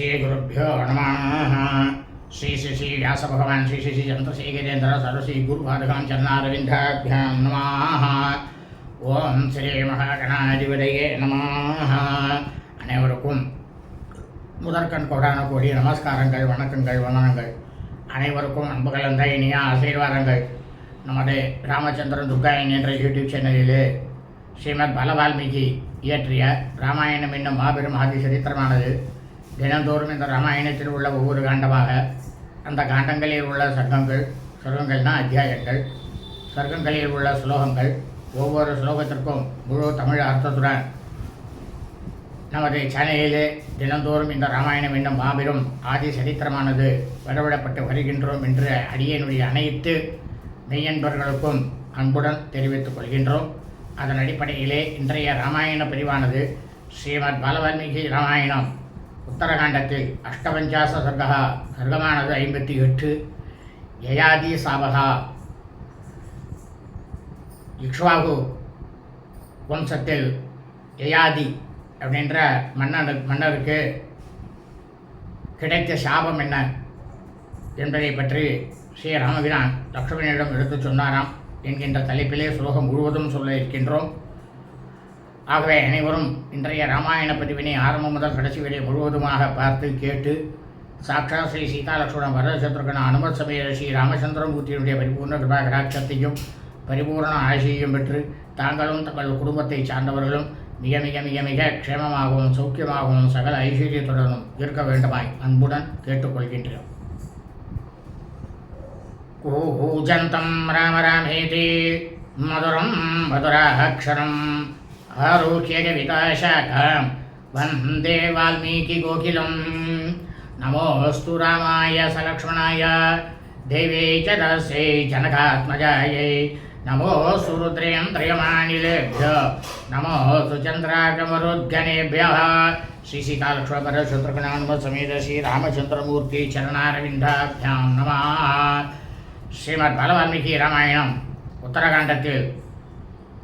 ஸ்ரீகுருப்போ நம ஸ்ரீ ஸ்ரீ ஸ்ரீ வியாச ஸ்ரீ ஸ்ரீ ஸ்ரீ சந்திரசேகரேந்திர சரஸ்வீ குரு பாதகாம் சரணாரவிந்தாபியாம் நம ஓம் ஸ்ரீ மகாகணாதிபதியே நம அனைவருக்கும் முதற்கண் கோடான கோடி நமஸ்காரங்கள் வணக்கங்கள் வந்தனங்கள். அனைவருக்கும் அன்பு கலந்த இனிய ஆசீர்வாதங்கள். நமது ராமச்சந்திரன் துர்காயன் என்ற யூடியூப் சேனலிலே ஸ்ரீமத் பலவால்மீகி இயற்றிய ராமாயணம் என்னும் மாபெரும் ஆதி சரித்திரமானது தினந்தோறும் இந்த ராமாயணத்தில் உள்ள ஒவ்வொரு காண்டமாக அந்த காண்டங்களில் உள்ள சர்க்கங்கள் சர்க்கங்கள்னா அத்தியாயங்கள். சர்க்கங்களில் உள்ள ஸ்லோகங்கள் ஒவ்வொரு ஸ்லோகத்திற்கும் முழு தமிழ் அர்த்தத்துடன் நமது சேனலிலே தினந்தோறும் இந்த ராமாயணம் என்னும் மாபெரும் ஆதி சரித்திரமானது வரவிடப்பட்டு வருகின்றோம் என்று அடியனுடைய அனைத்து மெய்யன்பர்களுக்கும் அன்புடன் தெரிவித்துக் கொள்கின்றோம். அதன் அடிப்படையிலே இன்றைய ராமாயண பிரிவானது ஸ்ரீமத் பாலவால்மீகி ராமாயணம். உத்தரகாண்டத்தில் அஷ்டபஞ்சாச சர்கா சர்க்கமானது ஐம்பத்தி எட்டு யயாதி சாபகா இக்ஷ்வாகு வம்சத்தில் யயாதி அப்படின்ற மன்னனு மன்னருக்கு கிடைத்த சாபம் என்ன என்பதை பற்றி ஸ்ரீ ராமபிரான் லக்ஷ்மணனிடம் எடுத்துச் சொன்னாராம் என்கின்ற தலைப்பிலே ஸ்லோகம் முழுவதும் சொல்ல இருக்கின்றோம். ஆகவே அனைவரும் இன்றைய ராமாயண பதிவினை ஆரம்பம் முதல் கடைசி வரை முழுவதுமாக பார்த்து கேட்டு சாட்சா ஸ்ரீ சீதாலட்சுமணன் வரதசத்ருகன அனுமத் சமய ஸ்ரீ ராமச்சந்திரமூர்த்தியினுடைய பரிபூர்ண கிருபா கடாட்சத்தையும் பரிபூர்ண ஆசையையும் பெற்று தாங்களும் தங்கள் குடும்பத்தைச் சார்ந்தவர்களும் மிக மிக மிக மிக க்ஷேமமாகவும் சௌக்கியமாகவும் சகல ஐஸ்வர்யத்துடனும் இருக்க வேண்டுமாய் அன்புடன் கேட்டுக்கொள்கின்றோம். கூஜந்தம் ராமராமேதி மதுரம் மதுராகக்ஷரம். आरुह्यजविताशाखां वन्दे वाल्मीकिगोखिलं नमोऽस्तु रामाय सलक्ष्मणाय देवे च दास्यै जनकात्मजायै नमोऽस्तु रुद्रेन्द्रियमाणिलेभ्य नमोऽस्तु चन्द्राकमरुद्गणेभ्यः श्रीसीतालक्ष्मपरशुत्रगणान्वसमेत श्रीरामचन्द्रमूर्ति चरणारविन्दाभ्यां नमः श्रीमद्भगवाल्मीकि रामायणम् उत्तरकाण्डत्तिल्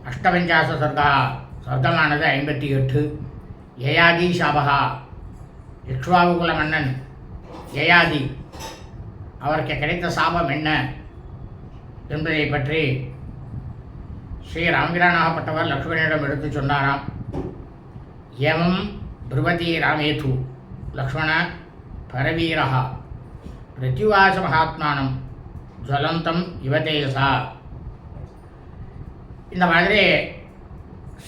अष्टपञ्चाशत्सर्गः அஷ்டபஞ்சாச ஐம்பத்தி எட்டு. யயாதி சாபகா. இக்ஷ்வாகுகுல மன்னன். யயாதி அவருக்கு கிடைத்த சாபம் என்ன என்பதை பற்றி ஸ்ரீ ராமகிரானாகப்பட்டவர் லக்ஷ்மணனிடம் எடுத்து சொன்னாராம். எவம் பிருவதி ராமேது. லக்ஷ்மண பரவீரகா பிரத்யுவாச மகாத்மானம். ஜுவலந்தம் யுவதேசா. இந்த மாதிரி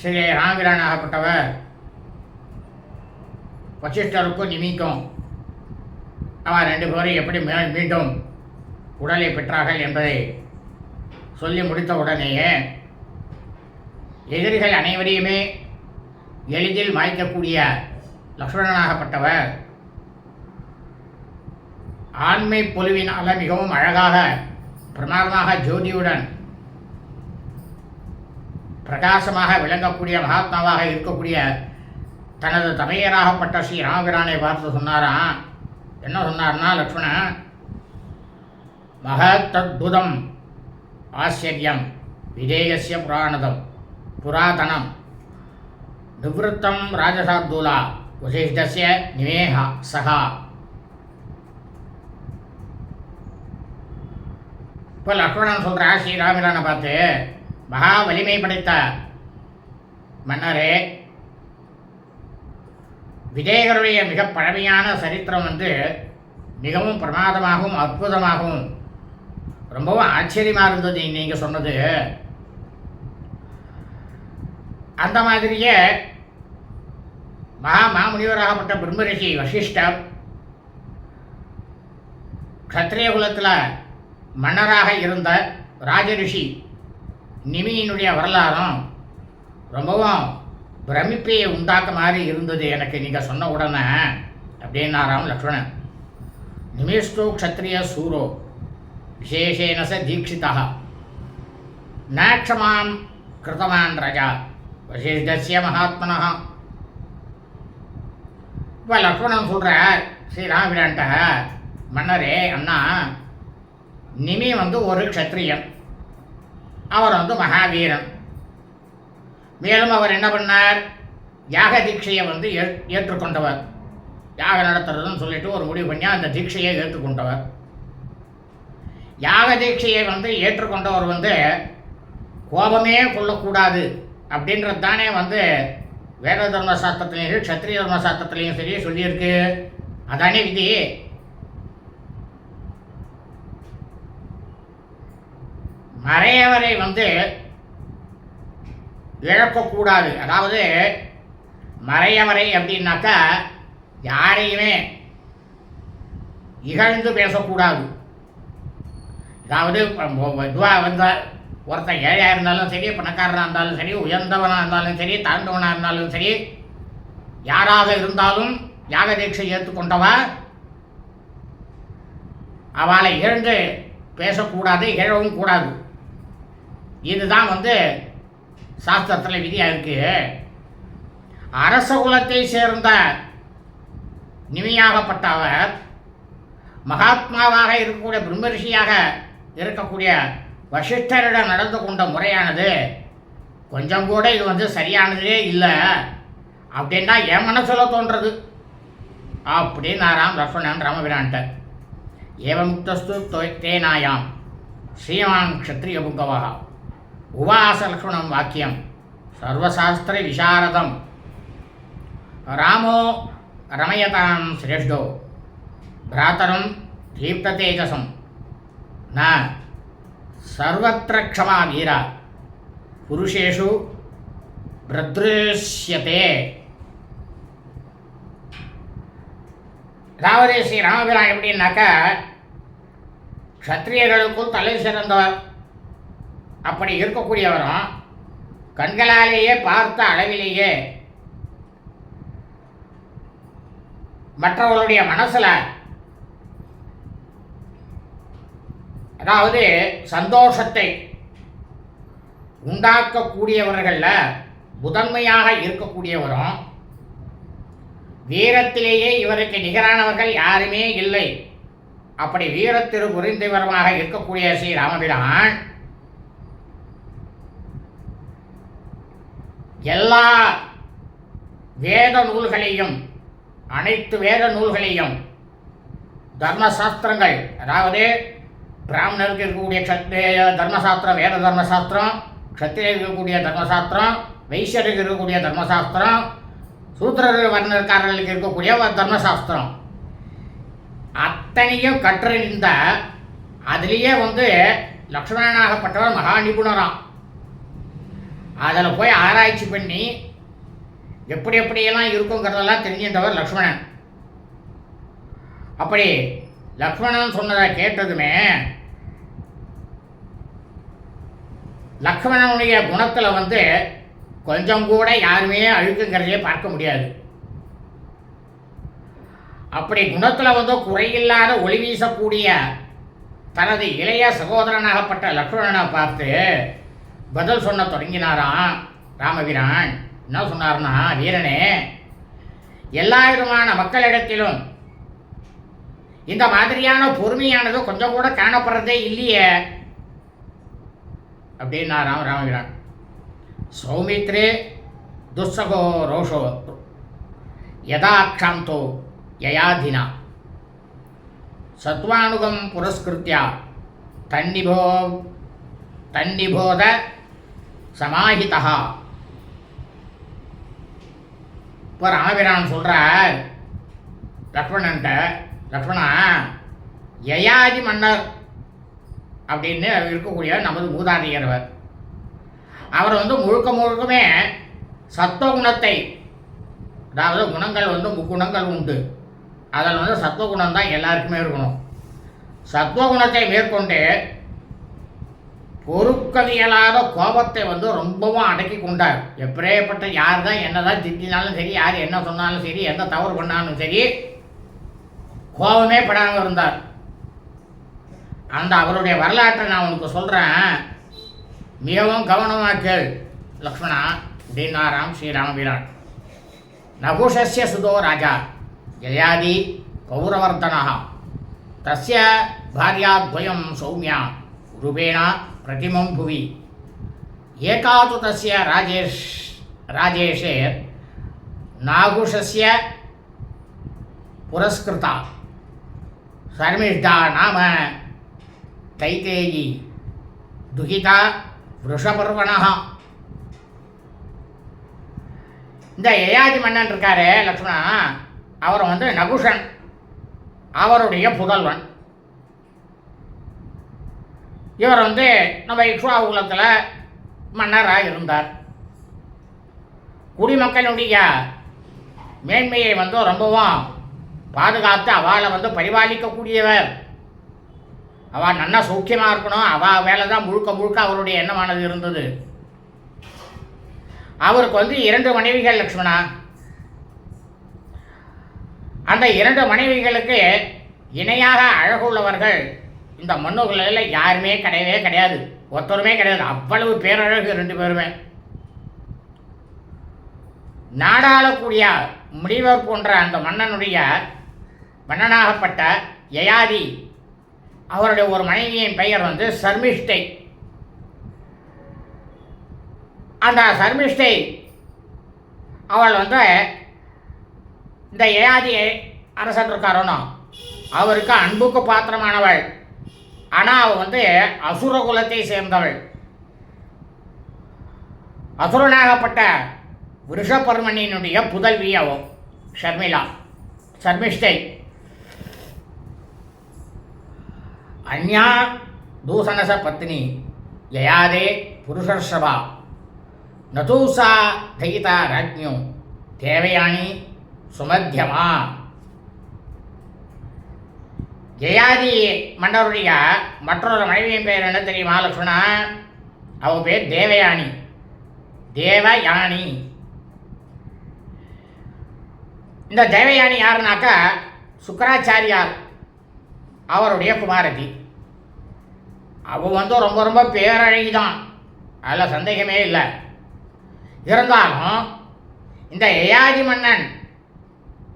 ஸ்ரீ ராமபிரானாகப்பட்டவர் வசிஷ்டருக்கும் நிமிக்கும். அவர் ரெண்டு பேரும் எப்படி மீண்டும் உடலை பெற்றார்கள் என்பதை சொல்லி முடித்த உடனேயே எதிரிகள் அனைவரையுமே எளிதில் மாய்க்கக்கூடிய லக்ஷ்மணனாகப்பட்டவர். ஆண்மை பொலிவினால மிகவும் அழகாக பிரமாதமாக ஜோதியுடன் பிரகாசமாக விளங்கக்கூடிய மகாத்மாவாக இருக்கக்கூடிய தனது தமையராகப்பட்ட ஸ்ரீ ராமபிரானை பார்த்து சொன்னாராம் என்ன சொன்னார்னா லக்ஷ்மணன் மகத்தத்புதம் ஆச்சரியம் விதேயசிய புராணதம் புராதனம் நிவத்தம் ராஜசார்தூலா வசிஷ்டசிய நிவேகா சகா. இப்போ லக்ஷ்மணன் சொல்கிறா ஸ்ரீராமிரானை பார்த்து மகா வலிமை படைத்த மன்னரே விஜயகருடைய மிக பழமையான சரித்திரம் வந்து மிகவும் பிரமாதமாகவும் அற்புதமாகவும் ரொம்பவும் ஆச்சரியமாக இருந்தது நீங்கள் சொன்னது. அந்த மாதிரியே மகா மாமுனிவராகப்பட்ட பிரம்மரிஷி வசிஷ்டர் க்ஷத்ரிய குலத்தில் மன்னராக இருந்த ராஜரிஷி நிமியினுடைய வரலாறும் ரொம்பவும் பிரமிப்பையை உண்டாக்க மாதிரி இருந்தது எனக்கு நீங்கள் சொன்ன உடனே. அப்படின்னாராம் லக்ஷ்மணன். நிமிஷ்டோ க்ஷத்ரிய சூரோ. விசேஷேன ச தீட்சிதா நாட்சமாம் கிருதவான் ரஜா. வசிஷ்டசிய மகாத்மனா இப்போ லக்ஷ்மணன் சொல்கிறார் ஸ்ரீராமபிரான்ட்ட மன்னரே அண்ணா நிமி வந்து ஒரு க்ஷத்ரியன் அவர் வந்து மகாவீரன். மேலும் அவர் என்ன பண்ணார்? யாக தீட்சையை வந்து ஏ ஏற்றுக்கொண்டவர். யாக நடத்துறதுன்னு சொல்லிட்டு ஒரு முடிவு பண்ணி அந்த தீட்சையை ஏற்றுக்கொண்டவர். யாக தீட்சையை வந்து ஏற்றுக்கொண்டவர் வந்து கோபமே கொள்ளக்கூடாது அப்படின்றது தானே வந்து வேத தர்ம சாஸ்திரத்துலேயும் சரி சத்திரிய தர்ம சாஸ்திரத்துலேயும் சரி சொல்லியிருக்கு. அதானே விதி. மறையவரை வந்து இழக்கக்கூடாது. அதாவது மறையவரை அப்படின்னாக்கா யாரையுமே இகழ்ந்து பேசக்கூடாது. அதாவது இதுவாக வந்த ஒருத்தன் ஏழையாக இருந்தாலும் சரி பணக்காரனாக இருந்தாலும் சரி உயர்ந்தவனாக இருந்தாலும் சரி தாழ்ந்தவனாக இருந்தாலும் சரி யாராக இருந்தாலும் யாக தீட்சை ஏற்றுக்கொண்டவா? அவளை இழந்து பேசக்கூடாது இழவும் கூடாது. இதுதான் வந்து சாஸ்திரத்தில் விதியாக இருக்கு. அரச குலத்தை சேர்ந்த நிமியாகப்பட்ட அவர் மகாத்மாவாக இருக்கக்கூடிய பிரம்மரிஷியாக இருக்கக்கூடிய வசிஷ்டரிடம் நடந்து கொண்ட முறையானது. கொஞ்சம் கூட இது வந்து சரியானதே இல்லை. அப்படின்னா என் மனசில் தோன்றது. அப்படின்னாராம் லக்ஷ்மணன் ராமபிரான்ட்ட. ஏவமுக்தஸ்து தேனாயாம். ஸ்ரீமான் க்ஷத்ரிய புங்கவாகா ఉవాస లక్ష్మణం వాక్యం. సర్వశాస్త్ర విశారదం. రామో రమయతాం శ్రేష్ఠో. భ్రాతరం దీప్తేజసం నా. సర్వత్ర క్షమా వీర. పురుషేషు భ్రదృశ్యతే அதாவது రామభిరా ராமபிரான் எப்படின்னாக்கா க்ஷத்ரியர்களுக்கும் தலை சிறந்த அப்படி இருக்கக்கூடியவரும் கண்களாலேயே பார்த்த அளவிலேயே மற்றவர்களுடைய மனசில் அதாவது சந்தோஷத்தை உண்டாக்கக்கூடியவர்களில் முதன்மையாக இருக்கக்கூடியவரும் வீரத்திலேயே இவருக்கு நிகரானவர்கள் யாருமே இல்லை. அப்படி வீரத்திரு புரிந்தவரமாக இருக்கக்கூடிய ஸ்ரீ ராமபிரான் எல்லா வேத நூல்களையும் அனைத்து வேத நூல்களையும் தர்மசாஸ்திரங்கள் அதாவது பிராமணருக்கு இருக்கக்கூடிய க்ஷத்ரிய தர்மசாஸ்திரம் வேத தர்மசாஸ்திரம் க்ஷத்திரியருக்கு இருக்கக்கூடிய தர்மசாஸ்திரம் வைசியருக்கு இருக்கக்கூடிய தர்மசாஸ்திரம் சூத்திரர்கள் வர்ணக்காரர்களுக்கு இருக்கக்கூடிய தர்மசாஸ்திரம். அத்தனையும் கற்றறிந்த அதுலேயே வந்து லக்ஷ்மணனாகப்பட்டவர் மகா நிபுணராம். அதில் போய் ஆராய்ச்சி பண்ணி எப்படி எப்படியெல்லாம் இருக்குங்கிறதெல்லாம் தெரிஞ்சின்றவர் லக்ஷ்மணன். அப்படி லக்ஷ்மணன் சொன்னதை கேட்டதுமே லக்ஷ்மணனுடைய குணத்தில் வந்து கொஞ்சம் கூட யாருமே அழுக்குங்கிறதையே பார்க்க முடியாது. அப்படி குணத்தில் வந்து குறையில்லாத ஒளி வீசக்கூடிய தனது இளைய சகோதரனாகப்பட்ட லக்ஷ்மணனை பார்த்து பதில் சொன்ன தொடங்கினாராம் ராமவீரன். என்ன சொன்னார்னா வீரனே எல்லா விதமான மக்களிடத்திலும் இந்த மாதிரியான பொறுமையானது கொஞ்சம் கூட காணப்படுறதே இல்லையே. அப்படின்னாராம் ராமவீரன். சௌமித்ரே துஸ்ஸகோ ரோஷோ யதாக்ஷாந்தோ யயாதினா சத்வானுகம் புரஸ்கிருத்தியா தன்னிபோ தன்னிபோத சமாஹிதா. இப்போ ராமபிரான் சொல்கிறார் லக்ஷ்மணன்ட்ட லக்ஷ்மணா யயாதி மன்னர் அப்படின்னு இருக்கக்கூடிய நமது மூதாதையர்வர் அவர். வந்து முழுக்க முழுக்கமே சத்துவகுணத்தை அதாவது குணங்கள் வந்து முக்குணங்கள் உண்டு. அதில் வந்து சத்துவகுணம் தான் எல்லாருக்குமே இருக்கணும். சத்துவகுணத்தை மேற்கொண்டு பொறுக்கவியலாத கோபத்தை வந்து ரொம்பவும் அடக்கி கொண்டார் எப்படியேப்பட்ட யார் தான் என்ன தான் திட்டினாலும் சரி யார் என்ன சொன்னாலும் சரி எந்த தவறு பண்ணாலும் சரி கோபமே படாமல் இருந்தார். அந்த அவருடைய வரலாற்றை நான் உனக்கு சொல்கிறேன் மிகவும் கவனமாக கேள் லக்ஷ்மணா. தீனாராம் ஸ்ரீராம வீரான். நகுஷஸ்ய சுதோ ராஜா. ஜயாதி பௌரவர்த்தனா தஸ்ய பாரியாத்வயம் சௌமியா. ரூபேணா பிரதிமம் புவி ஏகாது தசிய ராஜேஷ் ராஜேஷே நாகுஷஸ்ய புரஸ்கிருதா சர்மிஷ்டா நாம தைத்தேயி துகிதா விஷபர்வணா இந்த ஏயாதி மன்னன் இருக்காரு லக்ஷ்மணா அவர் வந்து நகுஷன் அவருடைய புதல்வன். இவர் வந்து நம்ம இக்ஷ்வாகுலத்தில் மன்னராக இருந்தார். குடிமக்களுடைய மேன்மையை வந்து ரொம்பவும் பாதுகாத்து அவளை வந்து பரிபாலிக்கக்கூடியவர். அவள் நல்லா சௌக்கியமாக இருக்கணும். அவள் வேலை தான் முழுக்க முழுக்க அவருடைய எண்ணமானது இருந்தது. அவருக்கு வந்து இரண்டு மனைவிகள் லக்ஷ்மணா. அந்த இரண்டு மனைவிகளுக்கு இணையாக அழகுள்ளவர்கள் இந்த மண்ணுகளில் யாருமே கிடையவே கிடையாது. ஒருத்தருமே கிடையாது. அவ்வளவு பேரழகு ரெண்டு பேருமே. நாடாளக்கூடிய முடிவர் போன்ற அந்த மன்னனுடைய மன்னனாகப்பட்ட யயாதி அவருடைய ஒரு மனைவியின் பெயர் வந்து சர்மிஷ்டை. அந்த சர்மிஷ்டை அவள் வந்து இந்த யயாதி அரசன் இருக்காரோனோ அவருக்கு அன்புக்கு பாத்திரமானவள். ஆனால் அவள் வந்து அசுர குலத்தை சேர்ந்தவள். அசுரனாகப்பட்ட விருஷபர்மனியினுடைய புதல்வி அவள் ஷர்மிளா சர்மிஷ்டை அந்யா தூசணச பத்னி யயாதே புருஷர்ஷபா நதூசா தயிதா ராஜ்ஞோ தேவயானி சுமத்தியமா ஜெயாதி மன்னருடைய மற்றொரு மனைவியின் பெயர் என்ன தெரியுமா லக்ஷ்மணா அவ பேர் தேவயானி. தேவயானி. இந்த தேவயானி யாருனாக்கா சுக்கராச்சாரியார் அவருடைய குமாரதி. அவ வந்து ரொம்ப ரொம்ப பேரழகி தான் அதில் சந்தேகமே இல்லை. இருந்தாலும் இந்த யயாதி மன்னன்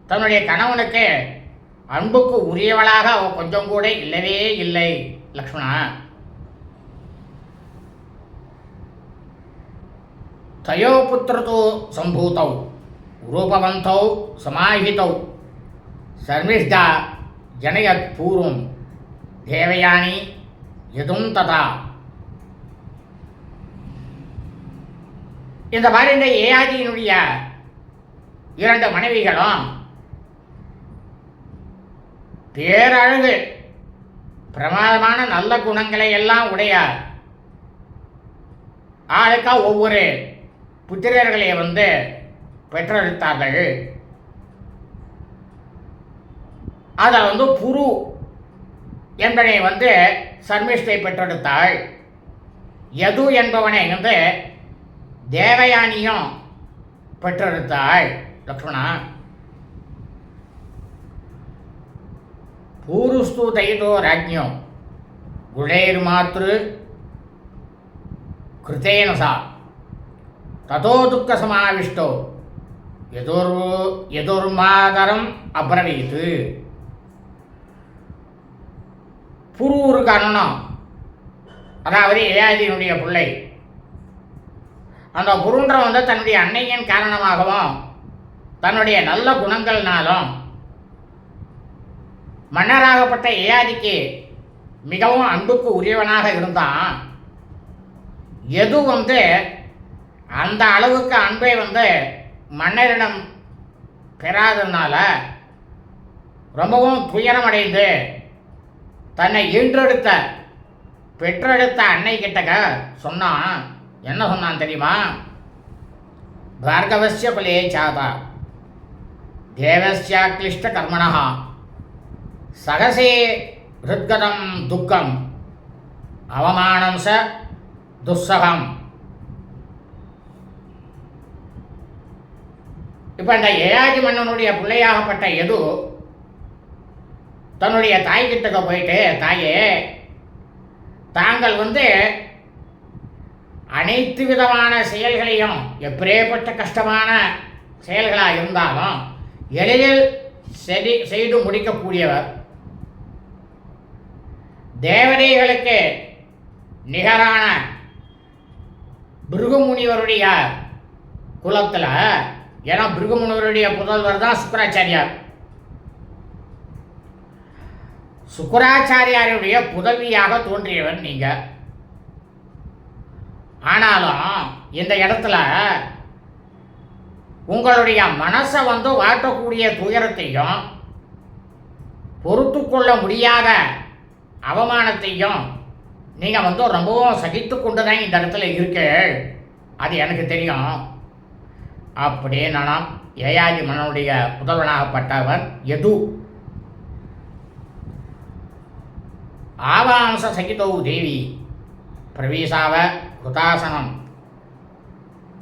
தன்னுடைய கணவனுக்கு அன்புக்கு உரியவளாக அவ கொஞ்சம் கூட இல்லவே இல்லை லக்ஷ்மணா. தயோ புத்திரதோ சம்பூதௌ ரூபவந்தௌ சமாஹிதௌ. சர்மிஷ்டா ஜனயத் பூர்வம் தேவயானி எதும் ததா. இந்த மாதிரி இந்த ஏயாதியினுடைய இரண்டு மனைவிகளும் பேரழகு பிரமாதமான நல்ல குணங்களை எல்லாம் உடையார். ஆளுக்கா ஒவ்வொரு புத்திரர்களை வந்து பெற்றெடுத்தார்கள். அதை வந்து புரு என்பனை வந்து சர்மிஷ்டை பெற்றெடுத்தாள். யது என்பவனை வந்து தேவயானியும் பெற்றெடுத்தாள் லக்ஷ்மணா. பூருஸ்து தைதோ ராஜ்ஞோ குழைர்மாத்ரு கிருத்தேன சா. ததோ துக்க சமாவிஷ்டோ. எதோர் எதோர்மாதரம் அப்ரவீத்து. புரூருக்கு அண்ணன் அதாவது ஏயாதியினுடைய பிள்ளை. அந்த புருன்றன் வந்து தன்னுடைய அன்னையின் காரணமாகவும் தன்னுடைய நல்ல குணங்கள்னாலும் மன்னராகப்பட்ட ஏயாதிக்கு மிகவும் அன்புக்கு உரியவனாக இருந்தான். எது வந்து அந்த அளவுக்கு அன்பை வந்து மன்னரிடம் பெறாததுனால ரொம்பவும் துயரமடைந்து தன்னை ஈன்றெடுத்த பெற்றெடுத்த அன்னை கிட்டக்க சொன்னான். என்ன சொன்னான் தெரியுமா? பார்கவசிய குலே சாதா தேவஸ்யாக்லிஷ்ட கர்மணா சகசே ஹிருத்கதம் துக்கம். அவமானம் ச துஸ்ஸகம். இப்போ இந்த ஏழாஜி மன்னனுடைய பிள்ளையாகப்பட்ட எது தன்னுடைய தாய்கிட்டக்க போயிட்டு தாயே தாங்கள் வந்து அனைத்து விதமான செயல்களையும் எப்படியேப்பட்ட கஷ்டமான செயல்களாக இருந்தாலும் எளிதில் செடி செய்து முடிக்கக்கூடியவர். தேவதைகளுக்கு நிகரான பிருகுமுனிவருடைய குலத்தில் ஏன்னா பிருகுமுனிவருடைய புதல்வர் தான் சுக்கராச்சாரியார். சுக்கராச்சாரியாருடைய புதவியாக தோன்றியவர் நீங்கள் ஆனாலும் இந்த இடத்துல உங்களுடைய மனசை வந்து வாட்டக்கூடிய துயரத்தையும் பொறுத்து கொள்ள முடியாத அவமானத்தையும் நீங்கள் வந்து ரொம்பவும் சகித்து கொண்டு தான் இந்த இடத்துல இருக்கு அது எனக்கு தெரியும். அப்படியே ஏயாதி மன்னனுடைய புதல்வனாகப்பட்டவர் எது? ஆவாம்ச சகிதோ தேவி பிரவேசாவ ஹுதாசனம்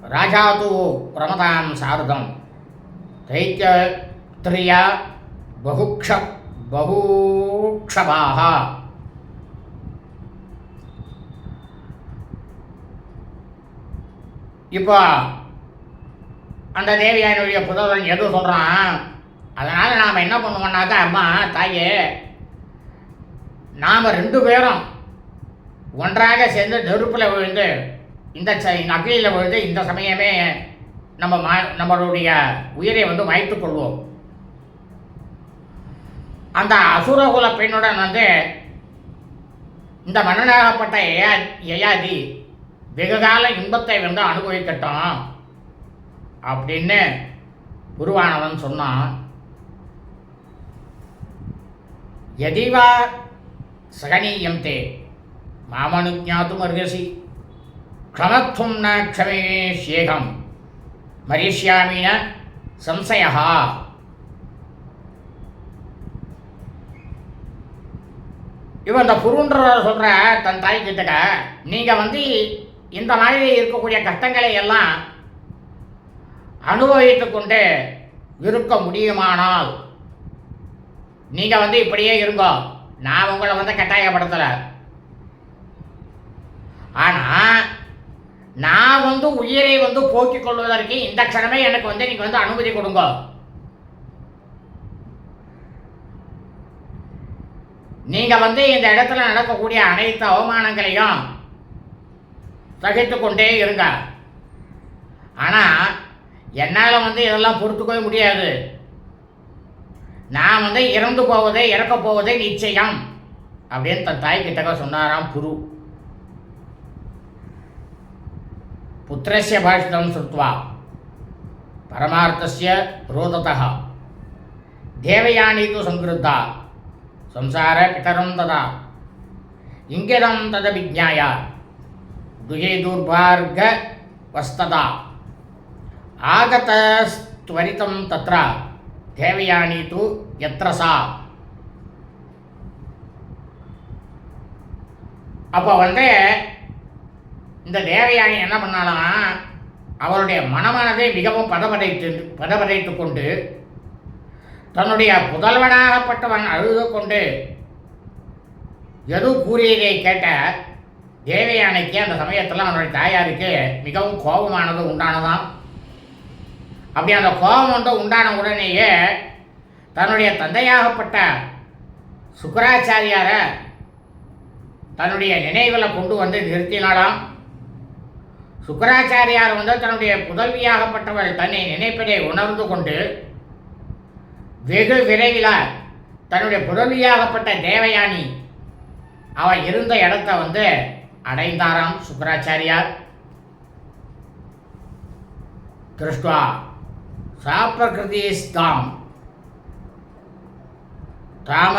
ராஜா தூ பிரமதாம் சாரதம் தைத்திய பகுக்ஷ பகூக்ஷபாக இப்போ அந்த தேவியானுடைய புதல்வன் எது சொல்கிறான் அதனால் நாம் என்ன பண்ணுவோம்னாக்கா அம்மா தாயே நாம் ரெண்டு பேரும் ஒன்றாக சேர்ந்து நெருப்பில் விழுந்து இந்த ச அக்னியில் விழுந்து இந்த சமயமே நம்ம மா நம்மளுடைய உயிரை வந்து மாய்த்துக் கொள்வோம். அந்த அசுரகுல பெண்ணுடன் வந்து இந்த மன்னனாகப்பட்ட ஏயா யயாதி வெகுகால இன்பத்தை வந்து அனுபவிக்கட்டும். அப்படின்னு குருவானவன் சொன்னான். எதிவா சகனீயம் தே மாமனுஜாத்தும் அருகசி க்ஷமத்வம் ந க்ஷமே சேகம் ந சம்சயா இவன் இந்த குருன்றவர் சொல்கிற தன் தாய் கிட்டக்க நீங்கள் வந்து இந்த மாதிரி இருக்கக்கூடிய கஷ்டங்களை எல்லாம் அனுபவித்து கொண்டு இருக்க முடியுமானால் நீங்கள் வந்து இப்படியே இருங்கோ. நான் உங்களை வந்து கட்டாயப்படுத்தலை. ஆனால் நான் வந்து உயிரை வந்து போக்கிக் கொள்வதற்கு இந்த க்ஷணமே எனக்கு வந்து நீங்கள் வந்து அனுமதி கொடுங்க. நீங்கள் வந்து இந்த இடத்துல நடக்கக்கூடிய அனைத்து அவமானங்களையும் தகைத்து கொண்டே இருங்க ஆனால் என்னால் வந்து இதெல்லாம் பொறுத்துக்கவே முடியாது. நான் வந்து இறந்து போவதே இறக்க போவதே நிச்சயம் அப்படின்னு தன் தாய் கிட்டக்க சொன்னாராம் குரு. புத்திரஸ்ய பாஷிதம் சுத்வா பரமார்த்தஸ்ய ரோததா தேவயானி து சங்கிருத்தா சம்சார பிதரம் ததா இங்கிதம் தத விஜாயா துயே தூர்பார்க வஸ்ததா ஆகத்தஸ்துவரிதம் தத்ர தேவயானி தூ எத்ரசா அப்போ வந்து இந்த தேவயானி என்ன பண்ணாலாம் அவருடைய மனமானதை மிகவும் பதபடைத்து பதபடைத்து கொண்டு தன்னுடைய புதல்வனாகப்பட்டவன் அழுது கொண்டு எது கூறியதை கேட்ட தேவயானைக்கு அந்த சமயத்தில் அவனுடைய தாயாருக்கு மிகவும் கோபமானது உண்டானதாம். அப்படி அந்த கோபம் வந்து உண்டான உடனேயே தன்னுடைய தந்தையாகப்பட்ட சுக்கராச்சாரியாரை தன்னுடைய நினைவில் கொண்டு வந்து நிறுத்தினாலாம் சுக்கராச்சாரியார் வந்து தன்னுடைய புதல்வியாகப்பட்டவள் தன்னை நினைப்பதை உணர்ந்து கொண்டு வெகு விரைவில் தன்னுடைய புதல்வியாகப்பட்ட தேவயானி அவள் இருந்த இடத்த வந்து அடைந்தாராம் சுக்கராச்சாரியார். திருஷ்டுவா சாப்பிரகிருதிஸ்தாம் தாம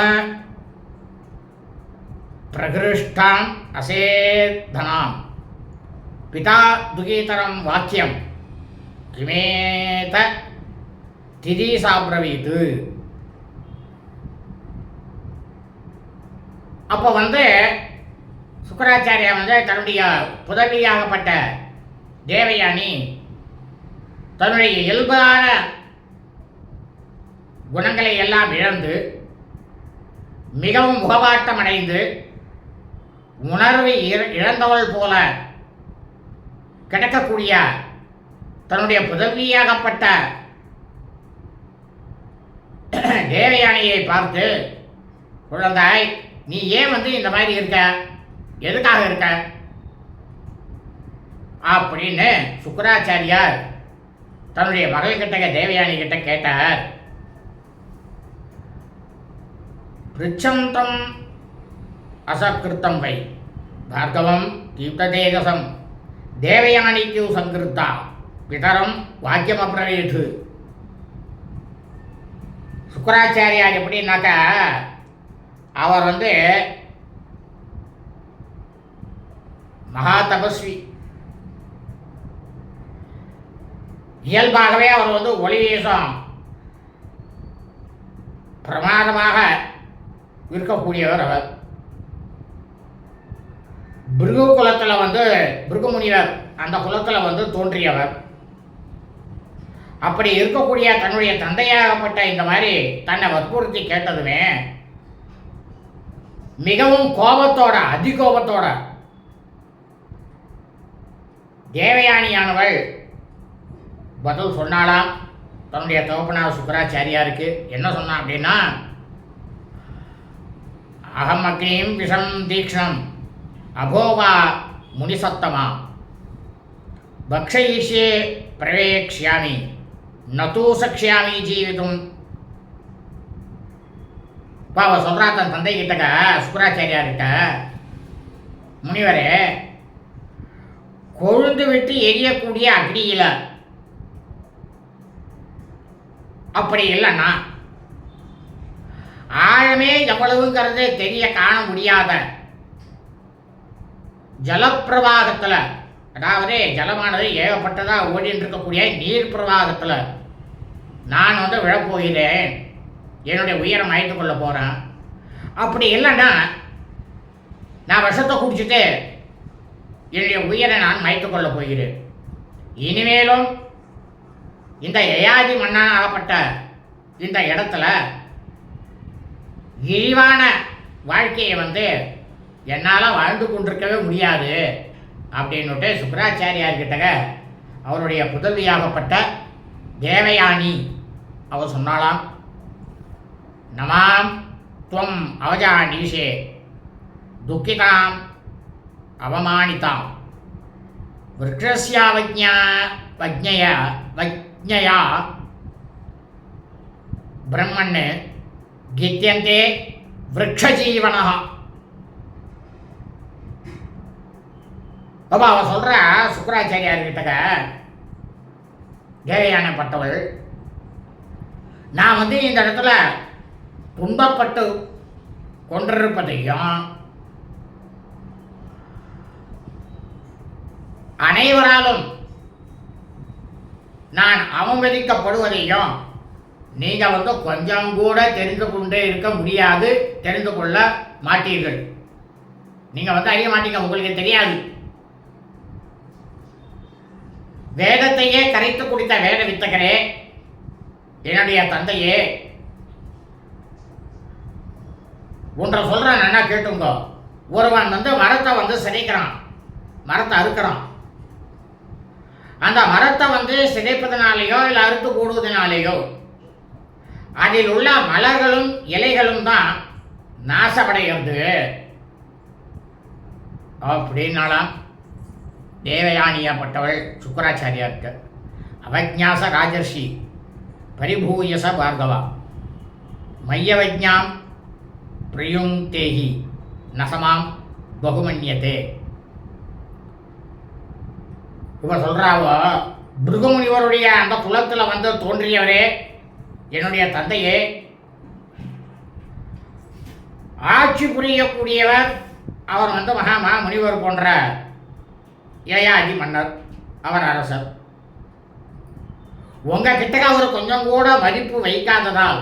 பிரகிருஷ்டாம் அசேத்தனாம் பிதா துகீதரம் வாக்கியம். கிமேத திதி சாப்பிரவீத்து அப்போ வந்து சுக்கராச்சாரியா வந்து தன்னுடைய புதவியாகப்பட்ட தேவயானி தன்னுடைய இயல்பான குணங்களை எல்லாம் இழந்து மிகவும் முகவாட்டம் அடைந்து உணர்வை இழந்தவள் போல கிடக்கக்கூடிய தன்னுடைய புதவியாகப்பட்ட தேவயானியை பார்த்து குழந்தாய் நீ ஏன் வந்து இந்த மாதிரி இருக்க? எதுக்காக இருக்க? அப்படின்னு சுக்கராச்சாரியார் தன்னுடைய மகள் கிட்ட தேவயானி கிட்ட கேட்டார். பிருச்சந்தம் அசக்கிருத்தம் வை. பார்கவம் தீப்ததேஜசம் தேவயானிக்கு சங்கிருத்தா. பிதரம் வாக்கியம் அப்ரவீட்டு சுக்கராச்சாரியார் எப்படின்னாக்கா அவர் வந்து மகா தபஸ்வி இயல்பாகவே அவர் வந்து ஒளி வீசம் பிரமாதமாக இருக்கக்கூடியவர் அவர். பிருகு குலத்தில் வந்து பிருகு முனிவர் அந்த குலத்தில் வந்து தோன்றியவர். அப்படி இருக்கக்கூடிய தன்னுடைய தந்தையாகப்பட்ட இந்த மாதிரி தன்னை வற்புறுத்தி கேட்டதுமே மிகவும் கோபத்தோட அதிகோபத்தோட தேவயானியானவள் பதில் சொன்னாலாம் தன்னுடைய தகப்பனார் சுக்கராச்சாரியாருக்கு. என்ன சொன்னான் அப்படின்னா அகம் அக்னியும் விஷம் தீக்ஷணம் அபோவா முனிசத்தமா பக்ஷயிஷ்யே பிரவேக்ஷியாமி நதூ சக்ஷ்யாமி ஜீவிதம். இப்போ அவள் சொல்கிறா தன் தந்தை கிட்டக்க சுக்கராச்சாரியார்கிட்ட முனிவரே கொழுந்து விட்டு எரியக்கூடிய அக்னியில. அப்படி இல்லைன்னா ஆழமே எவ்வளவுங்கிறது தெரிய காண முடியாத ஜலப்பிரவாகத்தில் அதாவது ஜலமானது ஏகப்பட்டதாக ஓடிட்டு இருக்கக்கூடிய நீர் பிரவாகத்தில் நான் வந்து விழப்போகிறேன். என்னுடைய உயரம் மாய்த்து கொள்ள போகிறேன் அப்படி இல்லைன்னா நான் விஷத்தை குடிச்சிட்டு என்னுடைய உயிரை நான் மாய்த்து கொள்ள போகிறேன். இனிமேலும் இந்த யயாதி மன்னன் ஆகப்பட்ட இந்த இடத்துல இழிவான வாழ்க்கையை வந்து என்னால் வாழ்ந்து கொண்டிருக்கவே முடியாது அப்படின்னுட்டு சுக்கராச்சாரியார்கிட்டக அவருடைய புதவியாகப்பட்ட தேவயானி அவர் சொன்னாலாம் நமாம் துவம் அவஜானீஷே. துக்கிதாம் அவமானிதாம் விரக்ஷஸ்யாவஜ்ஞா வஜ்ஞய வஜ்ஞயா. பிரம்மன் கித்தியந்தே விரக்ஷஜீவனா அப்போ அவள் சொல்கிற சுக்கராச்சாரியார்கிட்டக்க தேவையானப்பட்டவள் நான் வந்து இந்த இடத்துல துன்பப்பட்டு கொண்டிருப்பதையும் அனைவராலும் நான் அவமதிக்கப்படுவதையும் நீங்கள் வந்து கொஞ்சம் கூட தெரிந்து கொண்டே இருக்க முடியாது தெரிந்து கொள்ள மாட்டீர்கள். நீங்கள் வந்து அறிய மாட்டீங்க உங்களுக்கு தெரியாது. வேதத்தையே கரைத்து குடித்த வேத வித்தகரே என்னுடைய தந்தையே ஒன்றை சொல்கிறேன் என்ன கேட்டுங்க ஒருவன் வந்து மரத்தை வந்து சிதைக்கிறான் மரத்தை அறுக்கிறான். அந்த மரத்தை வந்து சிதைப்பதனாலேயோ இல்லை அறுத்து கூடுவதனாலேயோ அதில் உள்ள மலர்களும் இலைகளும் தான் நாசமடைகிறது. அப்படின்னாலாம் தேவயானியப்பட்டவள் சுக்கராச்சாரியாருக்கு. அவஜ்ஞாச ராஜர்ஷி பரிபூயச பார்கவா. மையவஜ்ஞாம் பிரியுங் தேஹி நசமாம் பகுமன்யத்தே இவ சொல்கிறாவோ பிருகமுனிவருடைய அந்த குலத்தில் வந்து தோன்றியவரே என்னுடைய தந்தையே. ஆட்சி புரியக்கூடியவர் அவர் வந்து மகாமா முனிவர் போன்ற ஏயாதி மன்னர் அவர் அரசர். உங்கள் கிட்டக்க அவர் கொஞ்சம் கூட மதிப்பு வைக்காததால்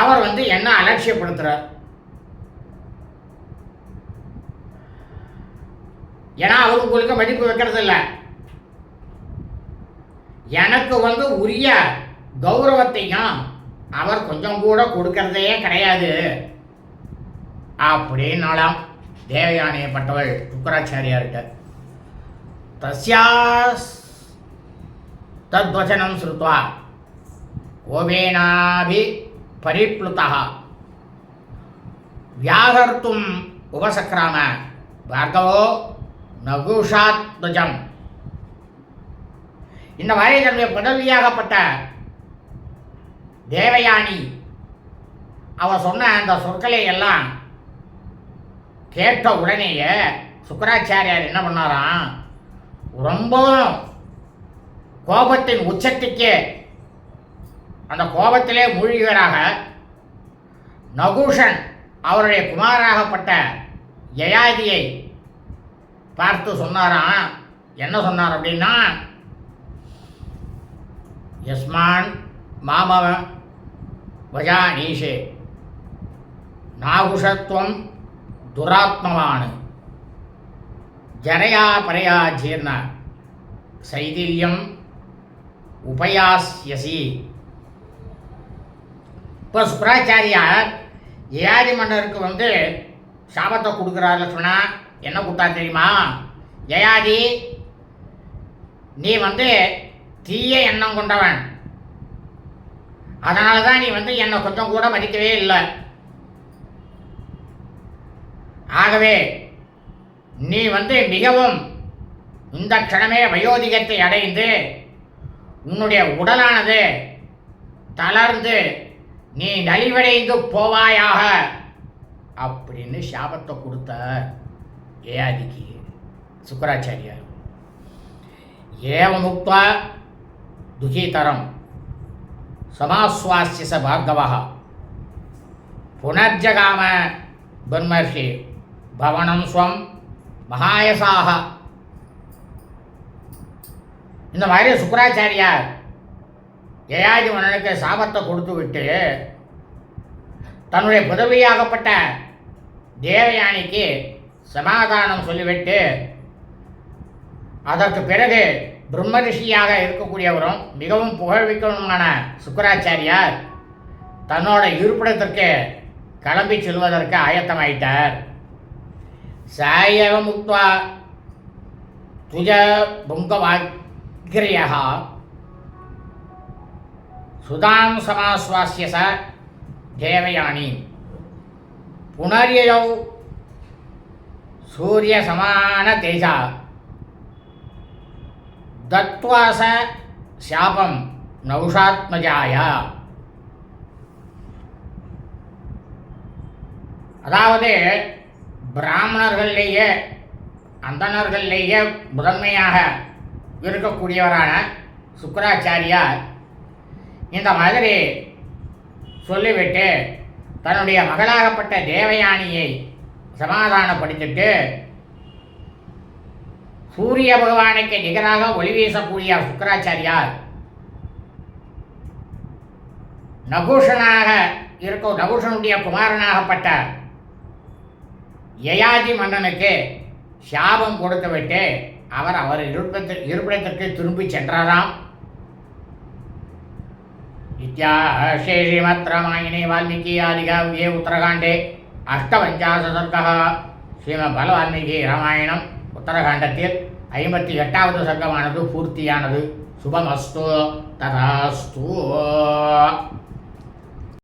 அவர் வந்து என்ன அலட்சியப்படுத்துகிறார் ஏன்னா அவர் உங்களுக்கு மதிப்பு வைக்கிறது இல்லை எனக்கு வந்து உரிய கௌரவத்தையும் அவர் கொஞ்சம் கூட கொடுக்கறதே கிடையாது. அப்படின்னாலாம் தேவயானையப்பட்டவள் சுக்கராச்சாரியார்கிட்ட தஸ்யாஸ் தத்வச்சனம் ஸ்ருத்வா கோபேனாபி பரிப்ளுதா வியாகர்த்தும் உபசக்ராம பார்கவோ நகுஷாத்வஜம். இந்த மாதிரி தன்னுடைய பதவியாகப்பட்ட தேவயானி அவர் சொன்ன அந்த சொற்களை எல்லாம் கேட்ட உடனேயே சுக்கராச்சாரியார் என்ன பண்ணாராம்? ரொம்பவும் கோபத்தின் உச்சத்துக்கு அந்த கோபத்திலே மூழ்கியவராக நகுஷன் அவருடைய குமாராகப்பட்ட யயாதியை பார்த்து சொன்னாராம். என்ன சொன்னார் அப்படின்னா யஸ்மான் மாமவ வஜா நீஷே நாகுஷத்துவம் துராத்மவான் ஜரையா பரையா ஜீர்ண சைதில்யம் உபயாசியசி இப்போ சுக்கராச்சாரியார் ஏயாதி மன்னருக்கு வந்து சாபத்தை கொடுக்குறார் லட்சுமணா என்ன கொடுத்தா தெரியுமா? ஜெயாதி நீ வந்து தீய எண்ணம் கொண்டவன். அதனால தான் நீ வந்து என்னை கொஞ்சம் கூட மதிக்கவே இல்லை. ஆகவே நீ வந்து மிகவும் இந்த க்ஷணமே வயோதிகத்தை அடைந்து உன்னுடைய உடலானது தளர்ந்து நீ நலிவடைந்து போவாயாக அப்படின்னு சாபத்தை கொடுத்த. ஏயாதிக்கு சுக்கராச்சாரியார் ஏவமுக்வா துகீதரம் சமாஸ்வாசிய ச பார்கவா புனர்ஜகாம பிரம்மர்ஷி பவனம் ஸ்வம் மகாயசாக இந்த மாதிரி சுக்கராச்சாரியார் ஜெயாதி மன்னனுக்கு சாபத்தை கொடுத்து விட்டு தன்னுடைய புதவியாகப்பட்ட தேவயானிக்கு சமாதானம் சொல்லிவிட்டு அதற்கு பிறகு பிரம்ம ரிஷியாக இருக்கக்கூடியவரும் மிகவும் புகழ்விக்கணுமான சுக்கராச்சாரியார் தன்னோட இருப்பிடத்திற்கு கிளம்பி செல்வதற்கு ஆயத்தமாயிட்டார். சாயவ முக்வா துஜ புங்கவாக்கிரியா சுதாம் சமாஸ்வாசிய ச தேவயானி. புனரியோ சூரிய சமான தேஜா. தத்வாச சாபம் நௌஷாத்மஜாயா. அதாவது பிராமணர்களிலேயே அந்தனர்களிலேயே முதன்மையாக இருக்கக்கூடியவரான சுக்கராச்சாரியார் இந்த மாதிரி சொல்லிவிட்டு தன்னுடைய மகளாகப்பட்ட தேவயானியை சமாதானப்படுத்திட்டு சூரிய பகவானுக்கு நிகராக ஒளி வீசக்கூடிய சுக்கராச்சாரியார் நகுஷனாக இருக்கும் நகுஷனுடைய குமாரனாகப்பட்ட யயாதி மன்னனுக்கு சாபம் கொடுத்துவிட்டு அவர் அவர் இருப்பிடத்திற்கு இருப்பிடத்திற்கு திரும்பி சென்றாராம். இத்தியா ஸ்ரீ ஸ்ரீமத் ராமாயணே வால்மீகி ஆதிகாவியே உத்தரகாண்டே. அஷ்டபஞ்சாசர்கா ஸ்ரீம பலவால்மீகி ராமாயணம் உத்தரகாண்டத்தில் ஐம்பத்தி எட்டாவது சர்க்கமானது பூர்த்தியானது. சுபமஸ்து ததாஸ்து